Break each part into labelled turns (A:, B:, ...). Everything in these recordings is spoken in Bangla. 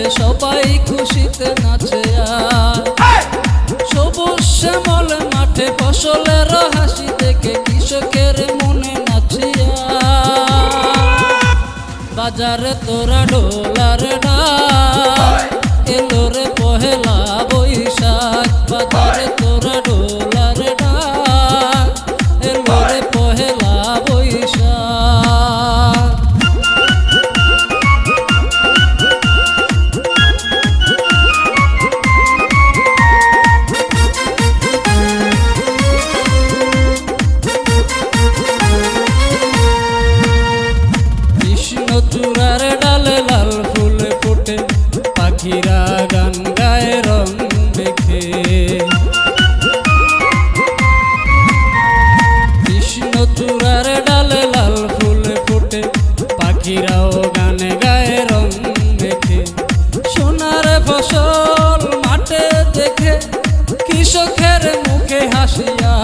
A: খাবে সবাই খুশিতে নাচে আর। সবুজ শ্যামল মাঠে ফসলের হাসি দেখে কৃষকের মনে নাচিয়া বাজারে তোরা ডোলার ডাক এলো রে পহেলা বৈশাখ বাজারে কৃষ্ণ ডালে লাল ফুল ফোটে, পাখিরা গান গায়ে রং দেখে কৃষ্ণ চূড়ার ডালে লাল ফুল ফোটে, পাখিরাও গানে গায়ে রং দেখে সোনার ফসল মাঠে দেখে, কৃষকের মুখে হাসিয়া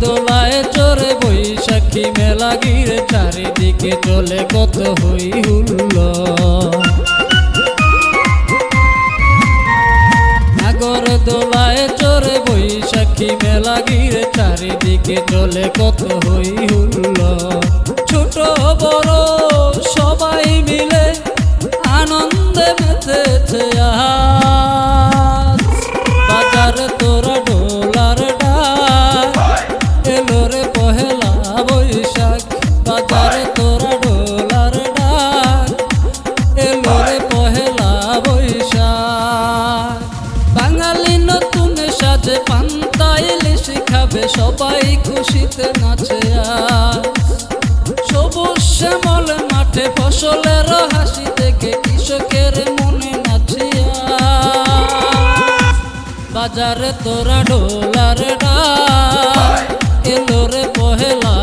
A: দোলায় চরে বৈশাখী মেলা গিরে চারিদিকে চলে কত হই হুল্ল নাগর দোলায় চরে বৈশাখী মেলা গিরে চারিদিকে চলে কত হই হুল্ল ছোট বড় শিখাবে সবাই খুশিতে নাচে আজ। সবুজ শ্যামল মাঠে ফসলের হাসি দেখে কৃষকের মনে নাচিয়া বাজারে তোরা ডোলার ডা এলো রে পহেলা